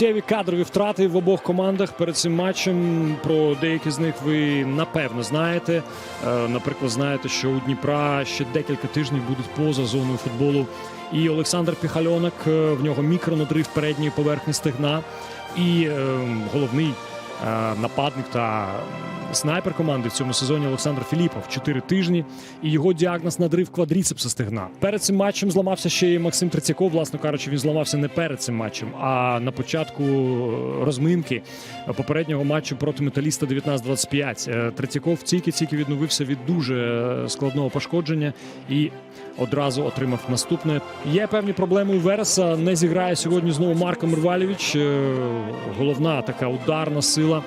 Суттєві кадрові втрати в обох командах перед цим матчем. Про деякі з них ви напевно знаєте. Е, Наприклад, знаєте, що у Дніпра ще декілька тижнів будуть поза зоною футболу. І Олександр Піхальонок, е, в нього мікронадрив передньої поверхні стегна. І е, головний нападник та снайпер команди в цьому сезоні Олександр Філіпов 4 тижні. І його діагноз надрив квадріцепса стегна. Перед цим матчем зламався ще і Максим Трицяков. Власно кажучи, він зламався не перед цим матчем, а на початку е, розминки попереднього матчу проти металіста 19-25. Е, Трицяков тільки-тільки відновився від дуже е, складного пошкодження і одразу отримав наступне. Є певні проблеми у Вереса. Не зіграє сьогодні знову Марко Мервалєвич. Головна така ударна сила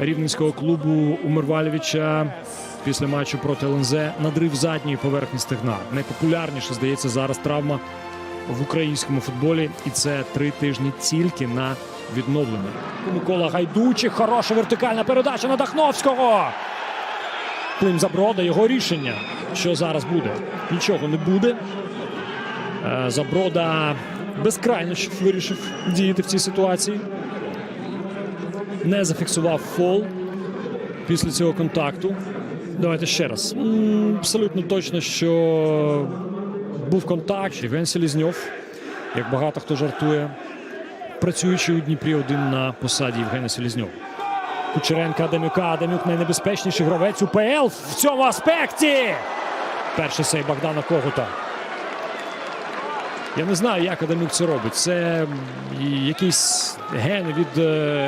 рівненського клубу у Мервалєвича. Після матчу проти ЛНЗ надрив задньої поверхні стегна. Найпопулярніша, здається, зараз травма в українському футболі, і це три тижні тільки на відновлення. Микола Гайдучих, хороша вертикальна передача на Дахновського. Клим Заброда, його рішення. Що зараз буде? Нічого не буде. Е, Заброда безкрайно вирішив діяти в цій ситуації. Не зафіксував фол після цього контакту. Давайте ще раз. Абсолютно точно, що був контакт. Євген Селізньов, як багато хто жартує, працюючи у Дніпрі один на посаді Євгена Селізньова. Кучеренка Адамюка. Адамюк найнебезпечніший гравець УПЛ в цьому аспекті. Перший сей Богдана Когута. Я не знаю, як Адамюк це робить. Це якісь гени від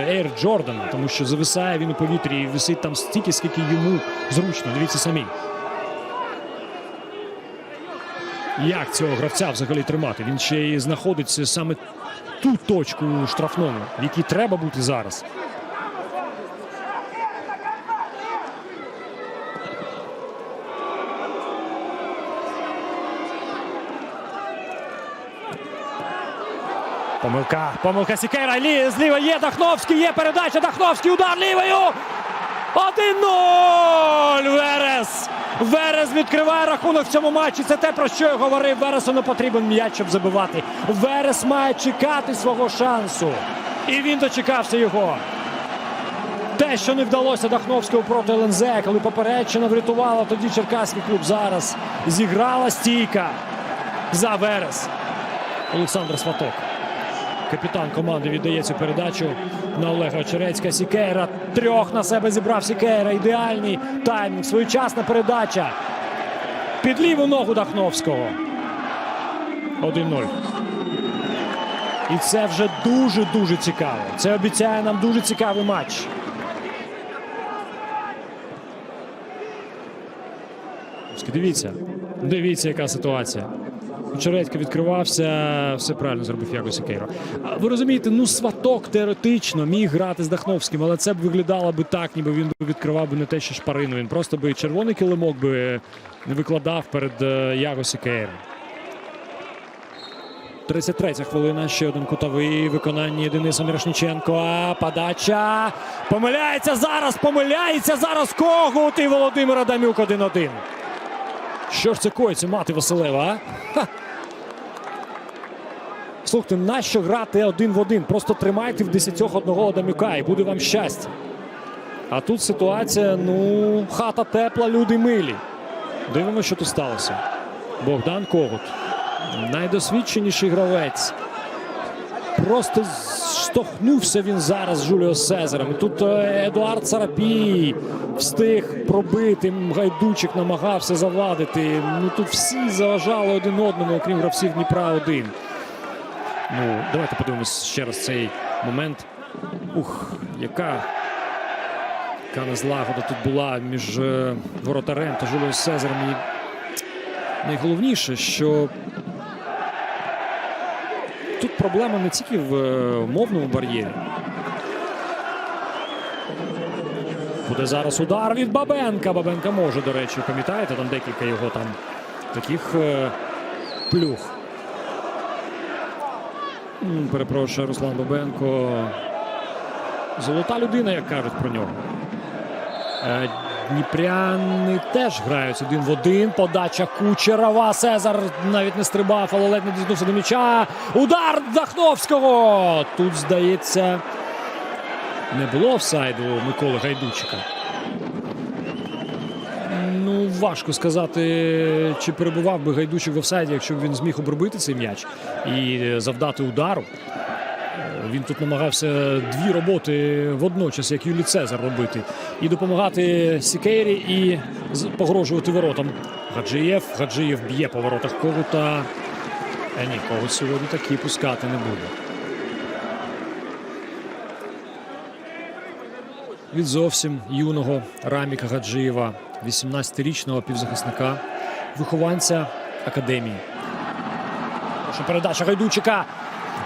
Ейр Джордана, тому що зависає він у повітрі і висить там стільки, скільки йому зручно. Дивіться самі. Як цього гравця взагалі тримати? Він ще й знаходиться саме ту точку штрафному, в якій треба бути зараз. Помилка, помилка Сікера. Лі, зліва є Дахновський, є передача. Дахновський удар лівою. 1-0! Верес! Верес відкриває рахунок в цьому матчі. Це те, про що я говорив. Вересу не потрібен м'яч, щоб забивати. Верес має чекати свого шансу. І він дочекався його. Те, що не вдалося Дахновському проти ЛНЗ, коли попередчина врятувала тоді Черкаський клуб. Зараз зіграла стійка за Верес. Олександр Сваток. Капітан команди віддає цю передачу на Олега Очерецька. Сікейра трьох на себе зібрав Сікейра. Ідеальний таймінг. Своєчасна передача. Під ліву ногу Дахновського. 1-0. І це вже дуже-дуже цікаво. Це обіцяє нам дуже цікавий матч. Дивіться, дивіться, яка ситуація. Чередько відкривався, все правильно зробив якось Кейро. Ви розумієте, ну сваток теоретично міг грати з Дахновським, але це б виглядало би так, ніби він відкривав би не те, що шпарину. Він просто би червоний килимок би не викладав перед е, Ягосі Кейром. 33 хвилина. Ще один кутовий виконання Дениса Мірошніченко. Подача. Помиляється зараз. Помиляється зараз Когут і Володимир Адамюк 1-1. Що ж це коїться, мати Василева, а? Ха. Слухайте, нащо грати один в один? Просто тримайте в десятьох одного Адамюка і буде вам щастя. А тут ситуація, ну, хата тепла, люди милі. Дивимося, що тут сталося. Богдан Когут. Найдосвідченіший гравець. Просто штовхнувся він зараз з Жуліо Сезером. І Тут е, Едуард Сарапій встиг пробити. Гайдучик намагався завадити. Ну тут всі заважали один одному, окрім гравців Дніпра 1. Ну, давайте подивимось ще раз цей момент. Ух, яка, яка незлагода тут була між е, воротарем та Жуліо Сезером. І найголовніше, що тут проблема не тільки в е, мовному бар'єрі. Буде зараз удар від Бабенка. Бабенка може, до речі, пам'ятаєте, там декілька його там таких е, плюх. М, Перепрошую, Руслан Бабенко. Золота людина, як кажуть про нього. Е, Дніпряни теж грають один в один. Подача Кучерова. Сезар навіть не стрибав, але ледь не дізнувся до м'яча. Удар Дахновського. Тут, здається, не було офсайду Миколи Гайдучика. Важко сказати, чи перебував би Гайдучик в офсайді, якщо б він зміг обробити цей м'яч і е, завдати удару. Е, Він тут намагався дві роботи водночас, як Юлій Цезар робити. І допомагати Сікейрі, і погрожувати воротам. Гаджиєв. Гаджиєв б'є по воротах Когута. Е, ні, Когут сьогодні такі пускати не буде. Від зовсім юного Раміка Гаджиєва, 18-річного півзахисника, вихованця академії. Хороша передача Гайдучика.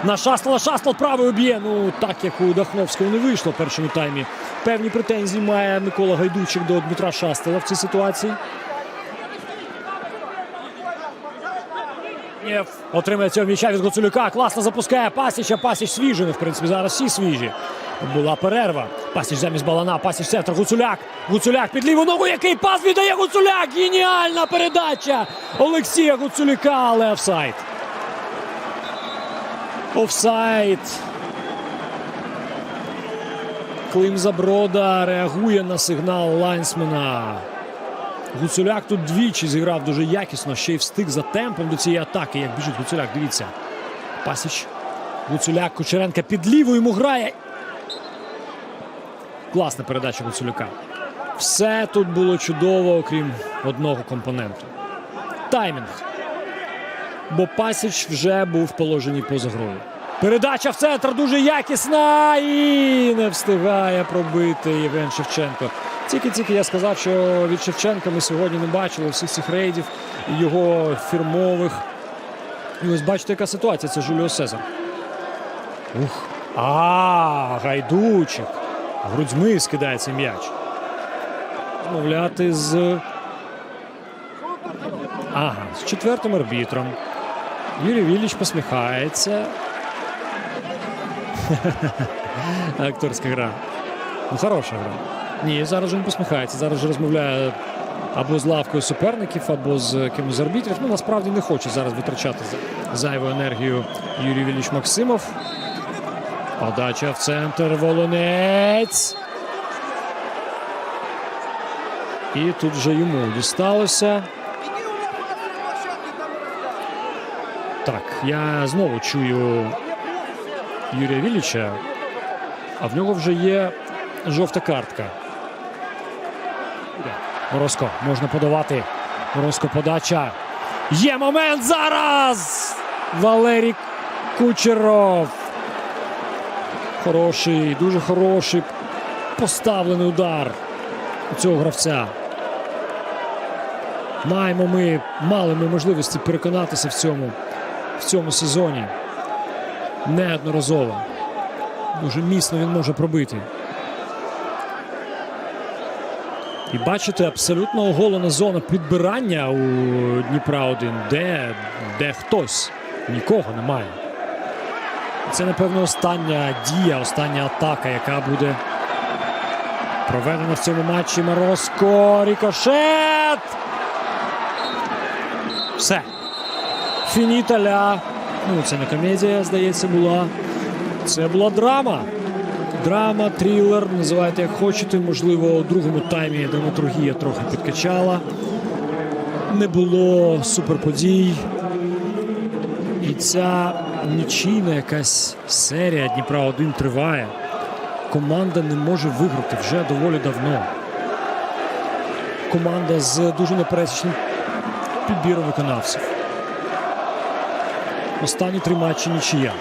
На Шастла, Шастл правою б'є. Ну так як у Дахновського не вийшло в першому таймі. Певні претензії має Микола Гайдучик до Дмитра Шастела в цій ситуації. Отримає цього м'яча від Гуцулюка. Класно запускає Пасіча. Пасіч свіжий. Ну, в принципі, зараз всі свіжі. Була перерва. Пасіч замість балана. Пасіч центр. Гуцуляк. Гуцуляк під ліву ногу. Який пас віддає Гуцуляк. Геніальна передача Олексія Гуцуляка, але офсайд. Офсайд. Клим Заброда реагує на сигнал лайнсмена. Гуцуляк тут двічі зіграв дуже якісно, ще й встиг за темпом до цієї атаки. Як біжить Гуцуляк, дивіться. Пасіч. Гуцуляк Кучеренка під ліву йому грає. Класна передача Гуцуляка. Все тут було чудово, окрім одного компоненту. Таймінг. Бо Пасіч вже був в положенні поза грою. Передача в центр дуже якісна і не встигає пробити Євген Шевченко. Тільки-тільки я сказав, що від Шевченка ми сьогодні не бачили всіх цих рейдів його фірмових. І ось бачите, яка ситуація. Це Жуліо Сезар. Ух. А, гайдучик. Грудьми скидає цей м'яч. Розмовляти з. Ага, з четвертим арбітром. Юрій Вілліч посміхається. Акторська гра. Ну, хороша гра. Ні, зараз же він посміхається. Зараз же розмовляє або з лавкою суперників, або з кимось з арбітрів. Ну, насправді не хоче зараз витрачати зайву енергію Юрій Вілліч Максимов. Подача в центр Волонець. І тут вже йому дісталося. Так, я знову чую Юрія Вілліча, а в нього вже є жовта картка. Морозко можна подавати. Морозко подача. Є момент зараз! Валерій Кучеров. Хороший, дуже хороший поставлений удар у цього гравця. Маємо ми, мали ми можливості переконатися в цьому в цьому сезоні. Неодноразово. Дуже міцно він може пробити. І бачите, абсолютно оголена зона підбирання у Дніпра 1, де, де хтось. Нікого немає. Це, напевно, остання дія, остання атака, яка буде проведена в цьому матчі. Морозко. Рікошет. Все. Фініталя. Ну, це не комедія, здається, була. Це була драма. Драма, трилер, називайте як хочете. Можливо, у другому таймі драматургія трохи підкачала. Не було суперподій. І ця нічийна якась серія Дніпра 1 триває. Команда не може виграти вже доволі давно. Команда з дуже непересічним підбіром виконавців. Останні три матчі нічия.